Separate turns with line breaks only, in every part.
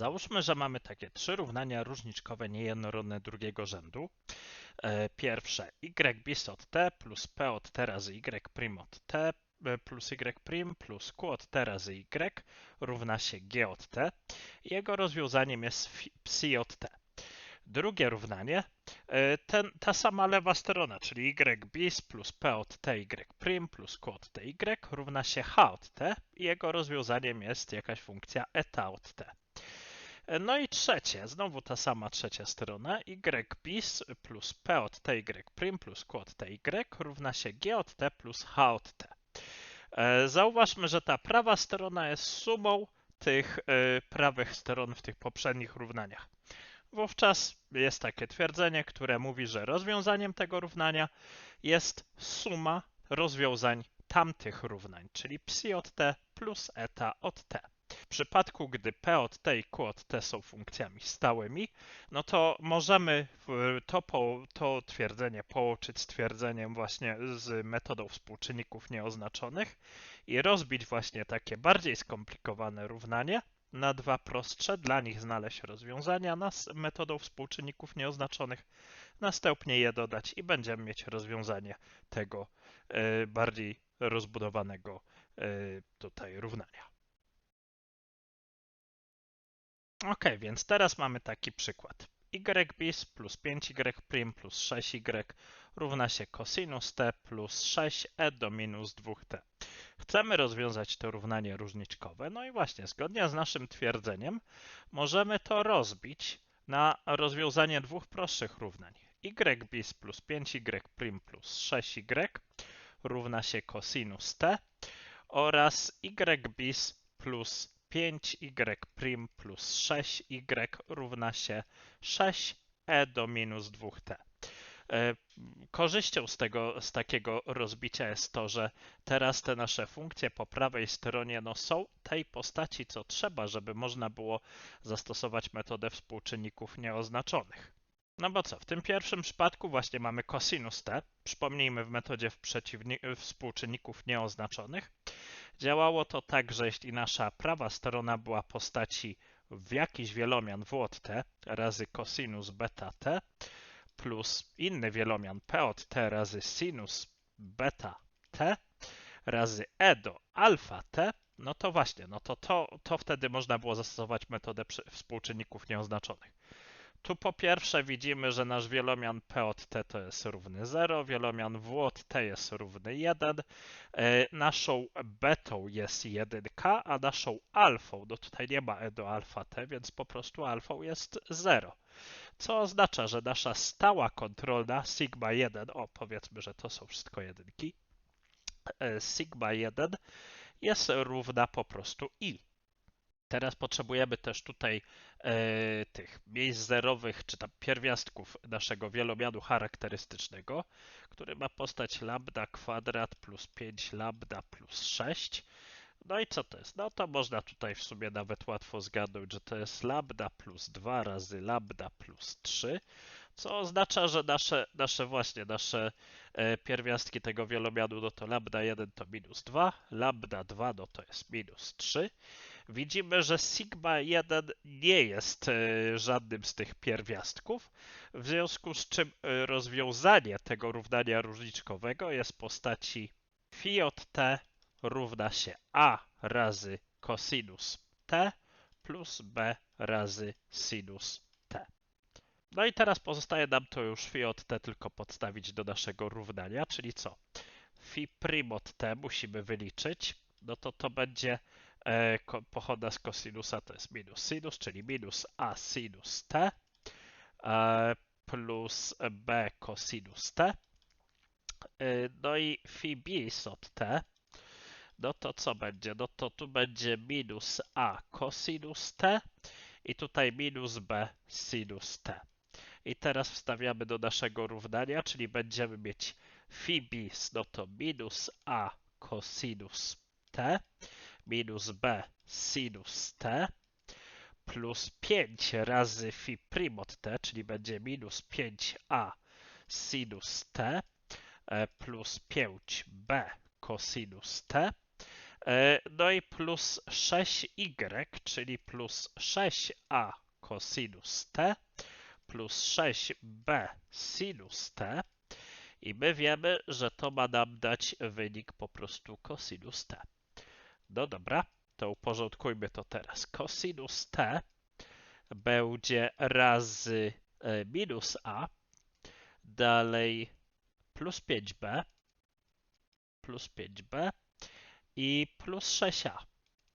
Załóżmy, że mamy takie trzy równania różniczkowe niejednorodne drugiego rzędu. E, Pierwsze y bis od t plus p od t razy y prim od t e, plus y prim plus q od t razy y równa się g od t. Jego rozwiązaniem jest psi od t. Drugie równanie, e, ten, ta sama lewa strona, czyli y bis plus p od t y prim plus q od t y równa się h od t jego rozwiązaniem jest jakaś funkcja eta od t. E, No i trzecie, znowu ta sama trzecia strona, y bis plus p od ty prim plus q od ty równa się g od t plus h od t. E, Zauważmy, że ta prawa strona jest sumą tych e, prawych stron w tych poprzednich równaniach. Wówczas jest takie twierdzenie, które mówi, że rozwiązaniem tego równania jest suma rozwiązań tamtych równań, czyli psi od t plus eta od t. Przypadku, gdy p od t i q od t są funkcjami stałymi, no to możemy to, to twierdzenie połączyć z twierdzeniem właśnie z metodą współczynników nieoznaczonych i rozbić właśnie takie bardziej skomplikowane równanie na dwa prostsze, dla nich znaleźć rozwiązania na s- metodą współczynników nieoznaczonych, następnie je dodać i będziemy mieć rozwiązanie tego e, bardziej rozbudowanego e, tutaj równania. Ok, więc teraz mamy taki przykład. y bis plus 5y prim plus 6y równa się cosinus t plus 6e do minus 2t. Chcemy rozwiązać to równanie różniczkowe, no i właśnie zgodnie z naszym twierdzeniem możemy to rozbić na rozwiązanie dwóch prostszych równań. y bis plus 5y prim plus 6y równa się cosinus t oraz y bis plus 5y prim plus 6y równa się 6e do minus 2t. E, Korzyścią z, tego, z takiego rozbicia jest to, że teraz te nasze funkcje po prawej stronie no, są tej postaci, co trzeba, żeby można było zastosować metodę współczynników nieoznaczonych. No bo co, w tym pierwszym przypadku właśnie mamy cosinus t. Przypomnijmy w metodzie w współczynników nieoznaczonych. Działało to tak, że jeśli nasza prawa strona była postaci w jakiś wielomian w od t razy cosinus beta t plus inny wielomian p od t razy sinus beta t razy e do alfa t, no to właśnie, no to, to, to wtedy można było zastosować metodę współczynników nieoznaczonych. Tu po pierwsze widzimy, że nasz wielomian p od t to jest równy 0, wielomian w od t jest równy 1, e, naszą betą jest 1k, a naszą alfą, no tutaj nie ma e do alfa t, więc po prostu alfą jest 0. Co oznacza, że nasza stała kontrolna sigma 1, o powiedzmy, że to są wszystko jedynki, e, sigma 1 jest równa po prostu i. Teraz potrzebujemy też tutaj tych miejsc zerowych, czy tam pierwiastków naszego wielomianu charakterystycznego, który ma postać lambda kwadrat plus 5 lambda plus 6. No i co to jest? No to można tutaj w sumie nawet łatwo zgadnąć, że to jest lambda plus 2 razy lambda plus 3, co oznacza, że nasze, nasze właśnie, nasze e, pierwiastki tego wielomianu, no to lambda 1 to minus 2, lambda 2 no to jest minus 3. Widzimy, że sigma 1 nie jest e, żadnym z tych pierwiastków, w związku z czym e, rozwiązanie tego równania różniczkowego jest w postaci phi od t równa się a razy cosinus t plus b razy sinus t. No i teraz pozostaje nam to już phi od t tylko podstawić do naszego równania, czyli co? Phi prim od t musimy wyliczyć, no to to będzie e, pochoda z kosinusa to jest minus sinus, czyli minus a sinus t e, plus b cosinus t. E, no i phi bis od t, no to co będzie? No to tu będzie minus a cosinus t i tutaj minus b sinus t. I teraz wstawiamy do naszego równania, czyli będziemy mieć phi bis, no to minus a cosinus t minus b sinus t plus 5 razy phi prim od t, czyli będzie minus 5a sinus t e, plus 5b cosinus t E, No i plus 6y, czyli plus 6a cosinus t plus 6b sinus t. I my wiemy, że to ma nam dać wynik po prostu cosinus t. No dobra, to uporządkujmy to teraz. Cosinus t będzie razy e, minus a, dalej plus 5b, plus 5b i plus 6a,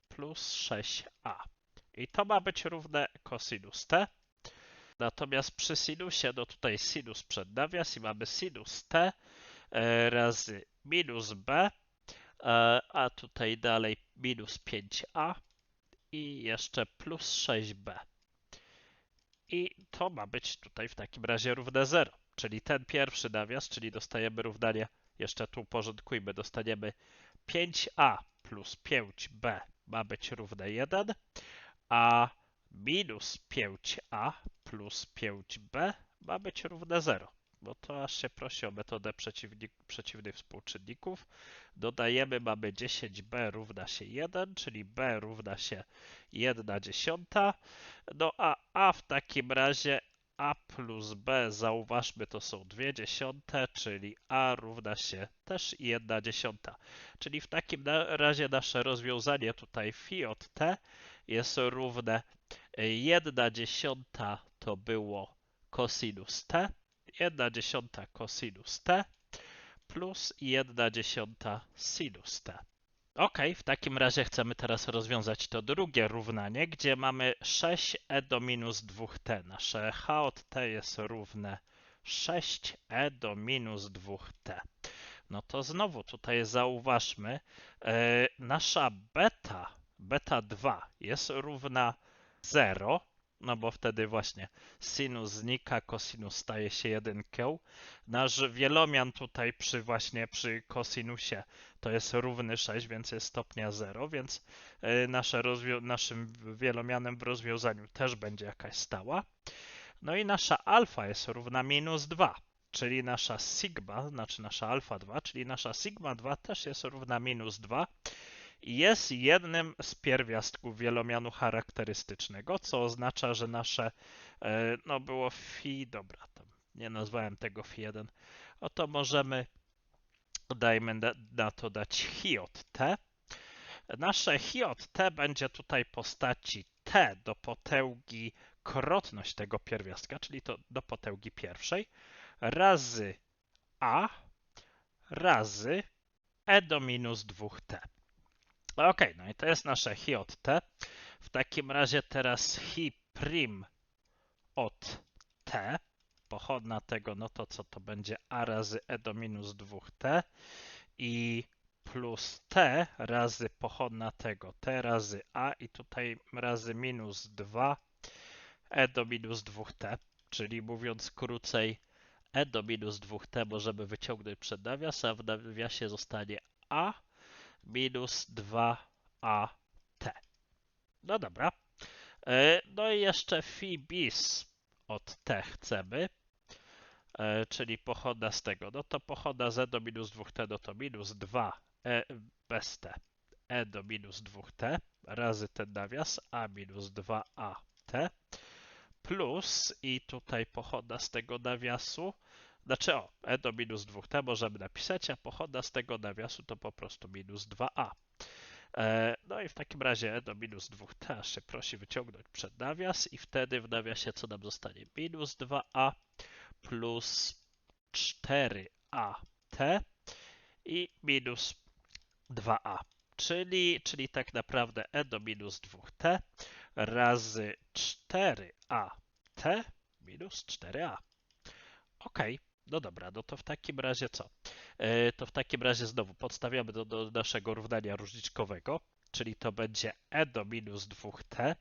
plus 6a. I to ma być równe cosinus t. Natomiast przy sinusie, no tutaj sinus przed nawias i mamy sinus t e, razy minus b, a tutaj dalej minus 5a i jeszcze plus 6b. I to ma być tutaj w takim razie równe 0, czyli ten pierwszy nawias, czyli dostajemy równanie, jeszcze tu porządkujmy, dostaniemy 5a plus 5b ma być równe 1, a minus 5a plus 5b ma być równe 0. Bo to aż się prosi o metodę przeciwnych współczynników. Dodajemy, mamy 10b równa się 1, czyli b równa się 1 dziesiąta. No a a w takim razie a plus b, zauważmy, to są 2 dziesiąte, czyli a równa się też 1 dziesiąta. Czyli w takim razie nasze rozwiązanie tutaj phi od t jest równe 1 dziesiąta to było cosinus t, 1 dziesiąta cosinus t plus 1 dziesiąta sinus t. Ok, w takim razie chcemy teraz rozwiązać to drugie równanie, gdzie mamy 6e do minus 2t. Nasze h od t jest równe 6e do minus 2t. No to znowu tutaj zauważmy, e, nasza beta, beta 2 jest równa 0, no bo wtedy właśnie sinus znika, kosinus staje się jedynką. Nasz wielomian tutaj przy właśnie przy kosinusie to jest równy 6, więc jest stopnia 0, więc e, nasze naszym wielomianem w rozwiązaniu też będzie jakaś stała. No i nasza alfa jest równa minus 2, czyli nasza sigma, znaczy nasza alfa 2, czyli nasza sigma 2 też jest równa minus 2 jest jednym z pierwiastków wielomianu charakterystycznego, co oznacza, że nasze, e, no było phi, dobra, tam nie nazwałem tego phi1, oto możemy, dajmy na to dać hi od t. Nasze hi od t będzie tutaj postaci t do potęgi krotność tego pierwiastka, czyli to do potęgi pierwszej, razy a razy e do minus 2t. Ok, no i to jest nasze hi od t. W takim razie teraz hi prim od t, pochodna tego, no to co to będzie? A razy e do minus 2t i plus t razy pochodna tego. T razy a i tutaj razy minus 2 e do minus 2t, czyli mówiąc krócej e do minus 2t możemy wyciągnąć przed nawias, a w nawiasie zostanie a minus 2at. No dobra. E, no i jeszcze phi bis od t chcemy, e, czyli pochoda z tego. No to pochoda z e do minus 2t, no to minus 2e bez t. e do minus 2t razy ten nawias a minus 2at plus i tutaj pochoda z tego nawiasu znaczy o, e do minus 2t możemy napisać, a pochoda z tego nawiasu to po prostu minus 2a. E, no i w takim razie e do minus 2t się prosi wyciągnąć przed nawias i wtedy w nawiasie co nam zostanie? Minus 2a plus 4at i minus 2a. Czyli, czyli tak naprawdę e do minus 2t razy 4at minus 4a. Ok, no dobra, no to w takim razie co? E, to w takim razie znowu podstawiamy do, do naszego równania różniczkowego, czyli to będzie e do minus 2t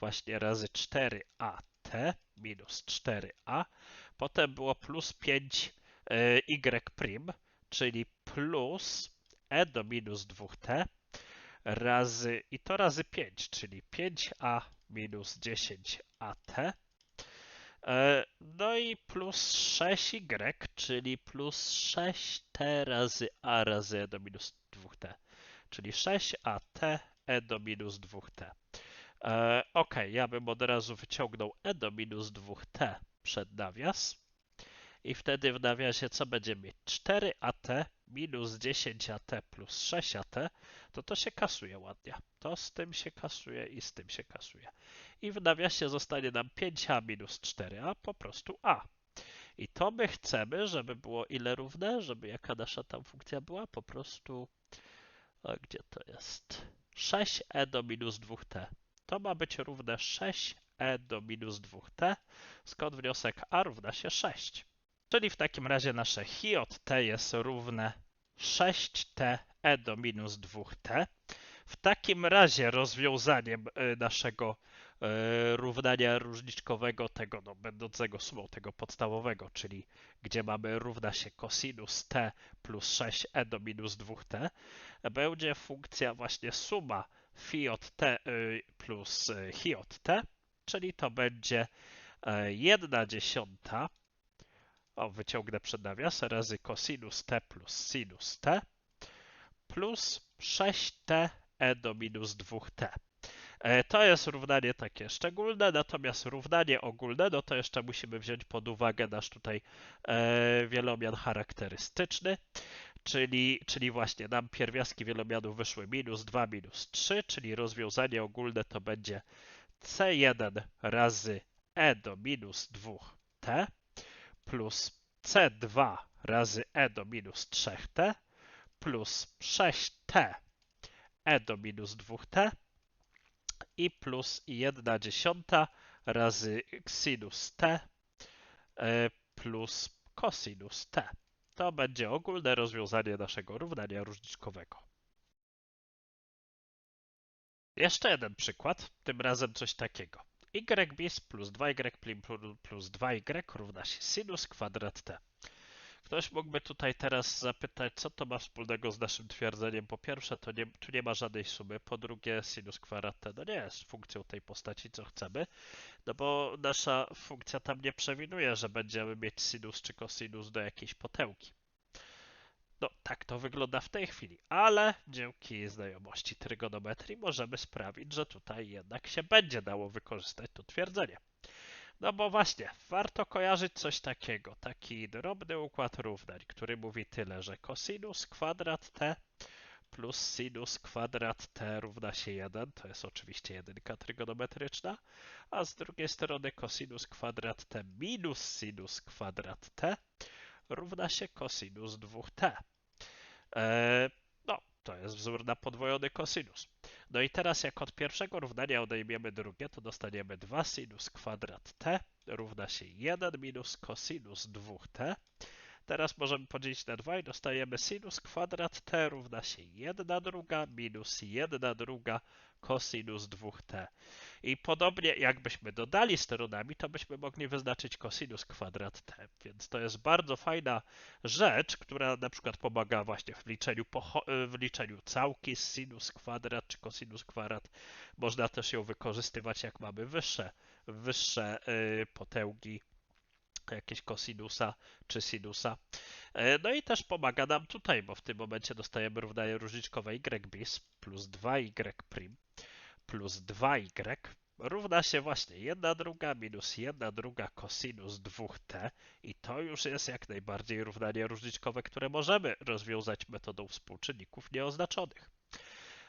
właśnie razy 4at minus 4a. Potem było plus 5y', e, czyli plus e do minus 2t razy, i to razy 5, czyli 5a minus 10at E, no i plus 6y, czyli plus 6t razy a razy e do minus 2t. czyli 6at e do minus 2t. E, ok, ja bym od razu wyciągnął e do minus 2t przed nawias. I wtedy w nawiasie co będzie mieć? 4at minus 10at plus 6at, to to się kasuje ładnie. To z tym się kasuje i z tym się kasuje. I w nawiasie zostanie nam 5a minus 4a, po prostu a. I to my chcemy, żeby było ile równe, żeby jaka nasza tam funkcja była, po prostu... A gdzie to jest? 6e do minus 2t. To ma być równe 6e do minus 2t, skąd wniosek a równa się 6. Czyli w takim razie nasze chi od t jest równe 6t e do minus 2t. W takim razie rozwiązaniem y, naszego równania różniczkowego, tego no, będącego sumą tego podstawowego, czyli gdzie mamy równa się cosinus t plus 6e do minus 2t, będzie funkcja właśnie suma phi od t y, plus hi od t, czyli to będzie 1 dziesiąta o, wyciągnę przed nawias, razy cosinus t plus sinus t plus 6t e do minus 2t. E, to jest równanie takie szczególne, natomiast równanie ogólne, no to jeszcze musimy wziąć pod uwagę nasz tutaj e, wielomian charakterystyczny, czyli, czyli właśnie nam pierwiastki wielomianów wyszły minus 2, minus 3, czyli rozwiązanie ogólne to będzie c1 razy e do minus 2t plus c2 razy e do minus 3t plus 6t e do minus 2t i plus 1 dziesiąta razy sinus t e, plus cosinus t. To będzie ogólne rozwiązanie naszego równania różniczkowego. Jeszcze jeden przykład, tym razem coś takiego y bis plus 2y plus 2y równa się sinus kwadrat t. Ktoś mógłby tutaj teraz zapytać, co to ma wspólnego z naszym twierdzeniem. Po pierwsze, to nie, tu nie ma żadnej sumy. Po drugie, sinus kwadrat no nie jest funkcją tej postaci, co chcemy. No bo nasza funkcja tam nie przewiduje, że będziemy mieć sinus czy cosinus do jakiejś potełki. No, tak to wygląda w tej chwili, ale dzięki znajomości trygonometrii możemy sprawić, że tutaj jednak się będzie dało wykorzystać to twierdzenie. No bo właśnie, warto kojarzyć coś takiego, taki drobny układ równań, który mówi tyle, że cosinus kwadrat t plus sinus kwadrat t równa się 1, to jest oczywiście jedynka trygonometryczna, a z drugiej strony cosinus kwadrat t minus sinus kwadrat t równa się cosinus 2t. E, no, to jest wzór na podwojony cosinus. No i teraz jak od pierwszego równania odejmiemy drugie, to dostaniemy 2 sinus kwadrat t równa się 1 minus cosinus 2t. Teraz możemy podzielić na 2 i dostajemy sinus kwadrat t równa się 1 druga minus 1 druga cosinus 2t. I podobnie jakbyśmy dodali stronami, to byśmy mogli wyznaczyć cosinus kwadrat t. Więc to jest bardzo fajna rzecz, która na przykład pomaga właśnie w liczeniu, w liczeniu całki sinus kwadrat czy cosinus kwadrat. Można też ją wykorzystywać jak mamy wyższe, wyższe yy, potęgi jakieś kosinusa czy sinusa. E, no i też pomaga nam tutaj, bo w tym momencie dostajemy równanie różniczkowe y bis plus 2y prim plus 2y równa się właśnie 1 druga minus 1 druga cosinus 2t i to już jest jak najbardziej równanie różniczkowe, które możemy rozwiązać metodą współczynników nieoznaczonych.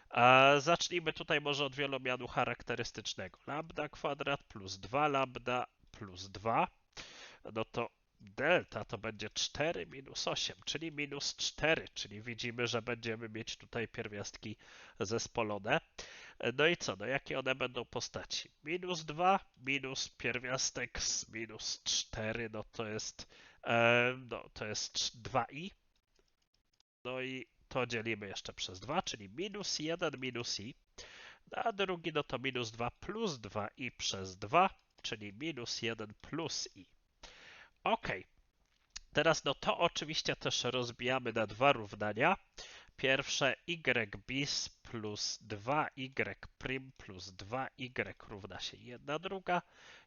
A zacznijmy tutaj może od wielomianu charakterystycznego. Lambda kwadrat plus 2 lambda plus 2, no to delta to będzie 4 minus 8, czyli minus 4, czyli widzimy, że będziemy mieć tutaj pierwiastki zespolone. No i co, no jakie one będą postaci? Minus 2, minus pierwiastek z minus 4, no to jest, e, no to jest 2i. No i to dzielimy jeszcze przez 2, czyli minus 1 minus i. A drugi no to minus 2 plus 2i przez 2, czyli minus 1 plus i. Ok. Teraz no to oczywiście też rozbijamy na dwa równania. Pierwsze y bis plus 2y prim plus 2y równa się 1 druga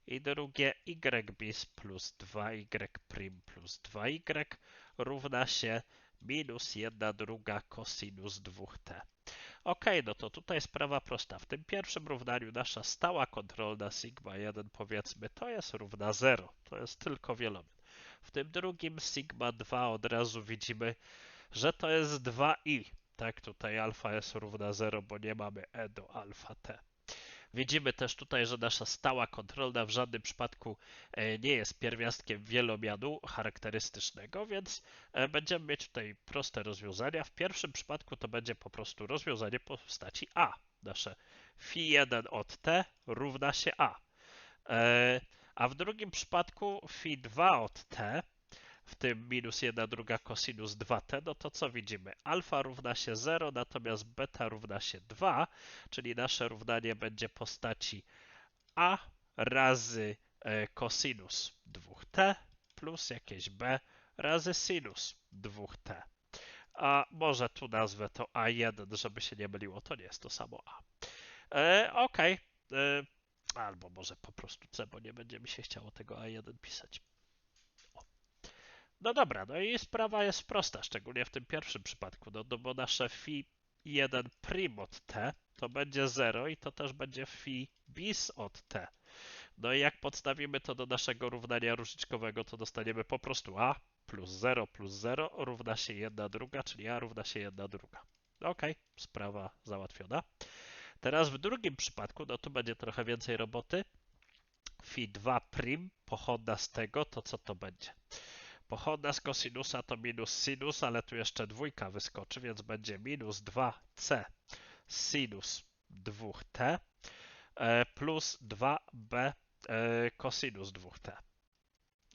i drugie y bis plus 2y prim plus 2y równa się minus 1 druga cosinus 2t. Ok, no to tutaj sprawa prosta. W tym pierwszym równaniu nasza stała kontrolna sigma 1 powiedzmy to jest równa 0. To jest tylko wielomian. W tym drugim sigma 2 od razu widzimy, że to jest 2i. Tak, tutaj alfa jest równa 0, bo nie mamy e do alfa t. Widzimy też tutaj, że nasza stała kontrolna w żadnym przypadku e, nie jest pierwiastkiem wielomianu charakterystycznego, więc e, będziemy mieć tutaj proste rozwiązania. W pierwszym przypadku to będzie po prostu rozwiązanie w postaci a. Nasze φ1 od t równa się a. E, a w drugim przypadku φ2 od t w tym minus 1 druga cosinus 2t, no to co widzimy? Alfa równa się 0, natomiast beta równa się 2, czyli nasze równanie będzie postaci a razy e, cosinus 2t plus jakieś b razy sinus 2t. A może tu nazwę to a1, żeby się nie myliło, to nie jest to samo a. E, ok, e, albo może po prostu c, bo nie będzie mi się chciało tego a1 pisać. No dobra, no i sprawa jest prosta, szczególnie w tym pierwszym przypadku, no, no bo nasze phi 1 prim od t to będzie 0 i to też będzie phi bis od t. No i jak podstawimy to do naszego równania różniczkowego, to dostaniemy po prostu a plus 0 plus 0 równa się 1 druga, czyli a równa się 1 druga. Ok, sprawa załatwiona. Teraz w drugim przypadku, no tu będzie trochę więcej roboty. Phi 2 prim pochodna z tego, to co to będzie? Pochodna z kosinusa to minus sinus, ale tu jeszcze dwójka wyskoczy, więc będzie minus 2c sinus 2t e, plus 2b kosinus e, 2t.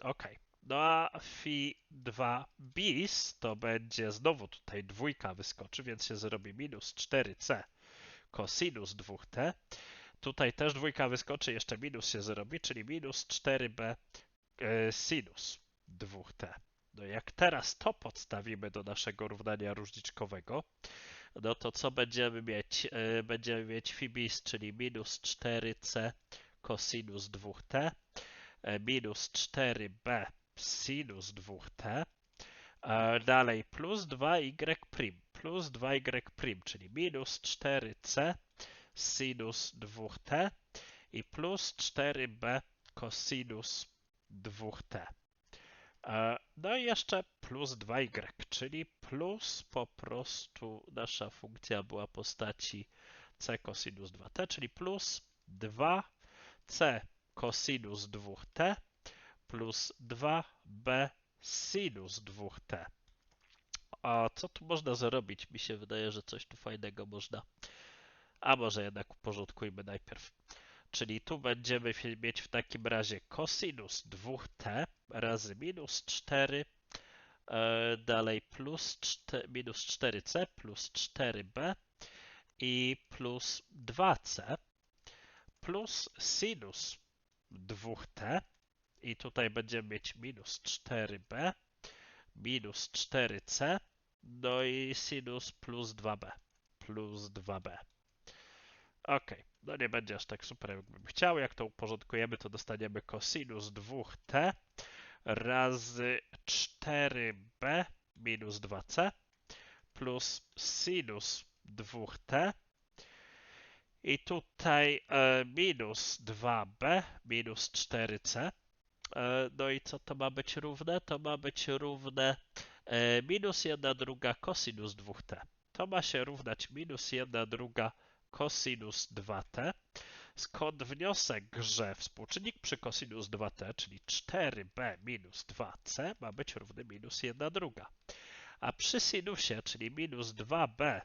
Ok. No a phi 2 bis to będzie znowu tutaj dwójka wyskoczy, więc się zrobi minus 4c kosinus 2t. Tutaj też dwójka wyskoczy, jeszcze minus się zrobi, czyli minus 4b e, sinus 2t. No jak teraz to podstawimy do naszego równania różniczkowego, no to co będziemy mieć? E, będziemy mieć fibis, czyli minus 4c cosinus 2t, e, minus 4b sinus 2t, dalej plus 2y prim, plus 2y prim, czyli minus 4c sinus 2t i plus 4b cosinus 2t. E, no i jeszcze plus 2y, czyli plus po prostu nasza funkcja była postaci c cosinus 2t, czyli plus 2c cosinus 2t plus 2b sinus 2t. A co tu można zrobić? Mi się wydaje, że coś tu fajnego można. A może jednak uporządkujmy najpierw. Czyli tu będziemy mieć w takim razie cosinus 2t razy minus 4, e, dalej plus 4, minus 4c plus 4b i plus 2c plus sinus 2t i tutaj będziemy mieć minus 4b minus 4c no i sinus plus 2b plus 2b. Ok, no nie będzie aż tak super jakbym chciał. Jak to uporządkujemy, to dostaniemy cosinus 2t razy 4b minus 2c plus sinus 2t i tutaj e, minus 2b minus 4c. E, no i co to ma być równe? To ma być równe e, minus 1 druga cosinus 2t. To ma się równać minus 1 druga cosinus 2t. Skąd wniosek, że współczynnik przy cosinus 2t, czyli 4b minus 2c, ma być równy minus 1 druga. A przy sinusie, czyli minus 2b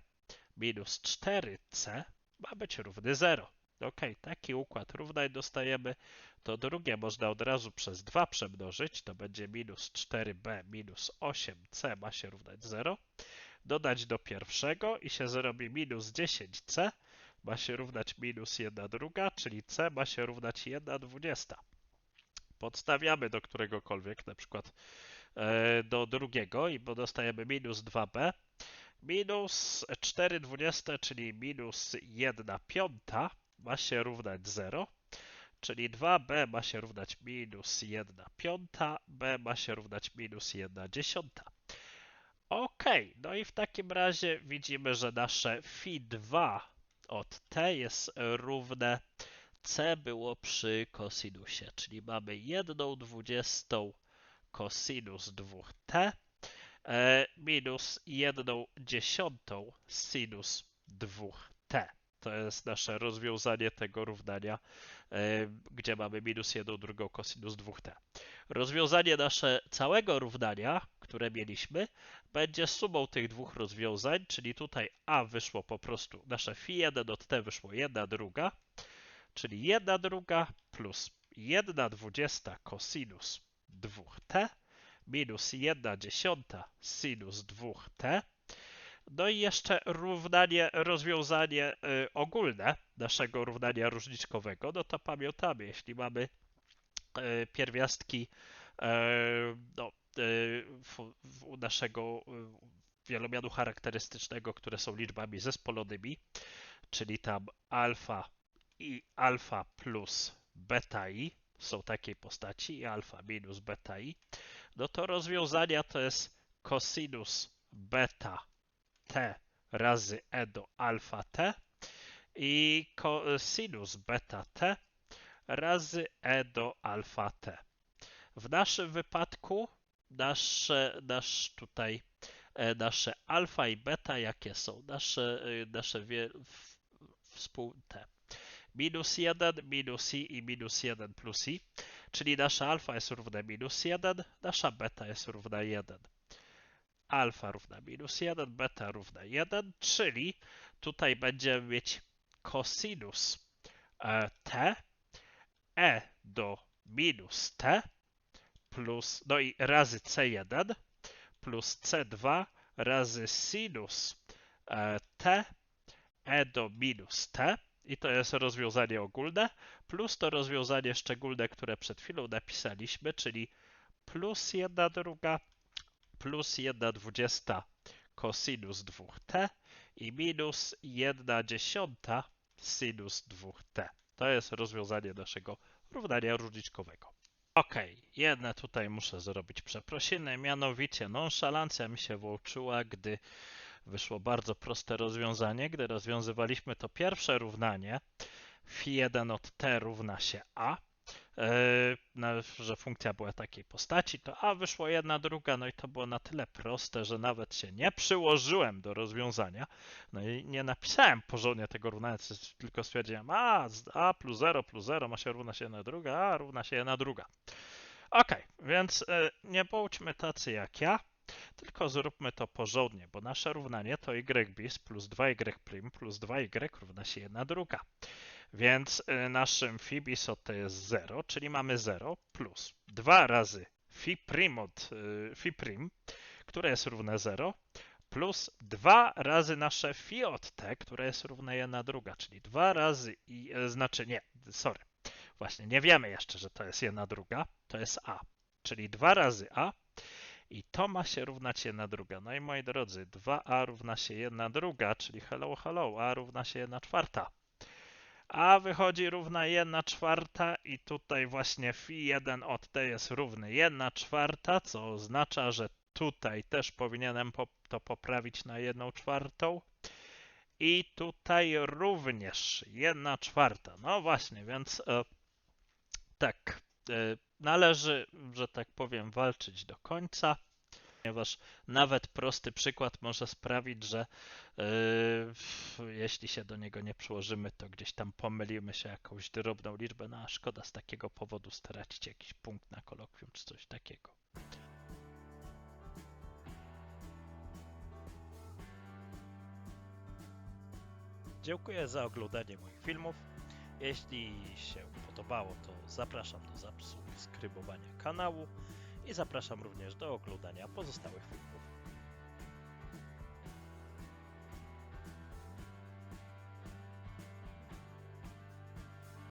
minus 4c, ma być równy 0. Ok, taki układ równań dostajemy. To drugie można od razu przez 2 przemnożyć, to będzie minus 4b minus 8c ma się równać 0. Dodać do pierwszego i się zrobi minus 10c ma się równać minus 1 druga, czyli c ma się równać 1 dwudziesta. Podstawiamy do któregokolwiek, na przykład e, do drugiego, i dostajemy minus 2b, minus 4 dwudzieste, czyli minus 1 piąta ma się równać 0, czyli 2b ma się równać minus 1 piąta, b ma się równać minus 1 dziesiąta. Ok, no i w takim razie widzimy, że nasze Φ2 od t jest równe c było przy kosinusie, czyli mamy 1 dwudziestą kosinus 2t e, minus 1 dziesiątą sinus 2t. To jest nasze rozwiązanie tego równania, e, gdzie mamy minus 1 drugą kosinus 2t. Rozwiązanie nasze całego równania, które mieliśmy, będzie sumą tych dwóch rozwiązań, czyli tutaj a wyszło po prostu, nasze φ1 od t wyszło 1 druga, czyli 1 druga plus 1 dwudziesta cosinus 2t minus 1 dziesiąta sinus 2t. No i jeszcze równanie, rozwiązanie y, ogólne naszego równania różniczkowego, no to pamiętamy, jeśli mamy pierwiastki y, no, w, w naszego wielomianu charakterystycznego, które są liczbami zespolonymi, czyli tam alfa i alfa plus beta i są takiej postaci i alfa minus beta i, no to rozwiązania to jest cosinus beta t razy e do alfa t i sinus beta t razy e do alfa t. W naszym wypadku nasze, nasz tutaj e, nasze alfa i beta jakie są? Nasze, e, nasze wie, w, współte minus 1, minus i i minus 1 plus i, czyli nasza alfa jest równa minus 1, nasza beta jest równa 1. Alfa równa minus 1, beta równa 1, czyli tutaj będziemy mieć cosinus e, t e do minus t plus, no i razy c1 plus c2 razy sinus e, t e do minus t i to jest rozwiązanie ogólne, plus to rozwiązanie szczególne, które przed chwilą napisaliśmy, czyli plus 1 druga plus 1 dwudziesta cosinus 2t i minus 1 dziesiąta sinus 2t. To jest rozwiązanie naszego równania różniczkowego. Ok, jedne tutaj muszę zrobić przeprosiny, mianowicie nonszalancja mi się włączyła, gdy wyszło bardzo proste rozwiązanie. Gdy rozwiązywaliśmy to pierwsze równanie, φ1 od t równa się a, że funkcja była takiej postaci, to a wyszło jedna druga, no i to było na tyle proste, że nawet się nie przyłożyłem do rozwiązania, no i nie napisałem porządnie tego równania, tylko stwierdziłem, a, a plus 0 plus 0 ma się równa się jedna druga, a równa się jedna druga. Ok, więc e, nie bądźmy tacy jak ja, tylko zróbmy to porządnie, bo nasze równanie to y bis plus 2y' plus 2y równa się 1 druga. Więc y, naszym phi bis od to jest 0, czyli mamy 0 plus 2 razy phi prim od y, phi prim, które jest równe 0, plus 2 razy nasze phi od t, które jest równe 1 druga, czyli 2 razy i, y, znaczy nie, sorry, właśnie nie wiemy jeszcze, że to jest 1 druga, to jest a, czyli 2 razy a i to ma się równać 1 druga. No i moi drodzy, 2a równa się 1 druga, czyli hello, hello, a równa się 1 czwarta. A wychodzi równa 1 czwarta i tutaj właśnie phi 1 od t jest równy 1 czwarta, co oznacza, że tutaj też powinienem to poprawić na 1 czwartą. I tutaj również 1 czwarta. No właśnie, więc e, tak, e, należy, że tak powiem, walczyć do końca, ponieważ nawet prosty przykład może sprawić, że yy, jeśli się do niego nie przyłożymy, to gdzieś tam pomylimy się jakąś drobną liczbę, no a szkoda z takiego powodu stracić jakiś punkt na kolokwium czy coś takiego. Dziękuję za oglądanie moich filmów. Jeśli się podobało, to zapraszam do subskrybowania kanału i zapraszam również do oglądania pozostałych filmów.